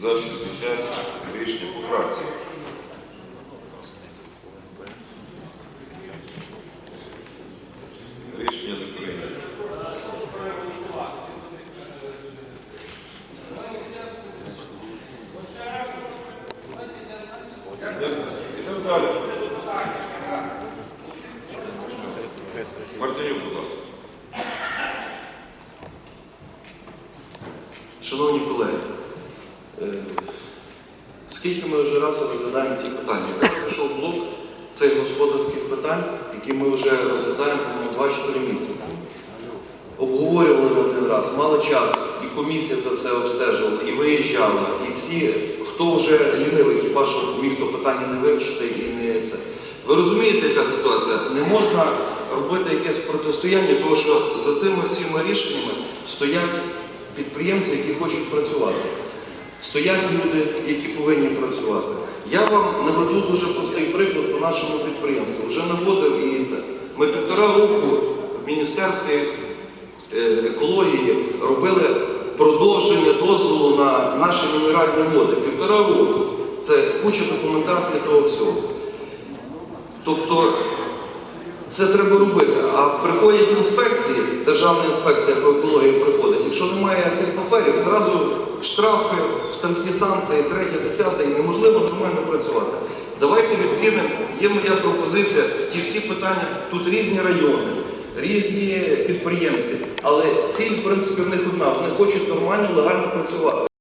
За 60 рішення по фракції. Рішення не прийнято. Йдемо далі. Мартинюк, будь ласка. Шановні колеги. Скільки ми вже раз розглядаємо ці питання? Прийшов блок цих господарських питань, які ми вже розглядаємо 2-4 місяці. Обговорювали один раз, мали час, і комісія це все обстежувала, і виїжджала, і всі, хто вже лінивий, хіба що міг то питання не вирішити і не це. Ви розумієте, яка ситуація? Не можна робити якесь протистояння, тому що за цими всіма рішеннями стоять підприємці, які хочуть працювати. Стоять люди, які повинні працювати. Я вам наведу дуже простий приклад по нашому підприємству. Вже наводив і це. Ми півтора року в Міністерстві е, екології робили продовження дозволу на наші мінеральні води. Півтора року. Це куча документації того всього. Тобто це треба робити. А приходять інспекції, державна інспекція по екології приходить. Якщо немає цих паперів, зразу штрафи, штрафні санкції, третє, десяте, і неможливо нормально працювати. Давайте відкинемо, є моя пропозиція, ті всі питання, тут різні райони, різні підприємці, але ціль, в принципі, в них одна. Вони хочуть нормально, легально працювати.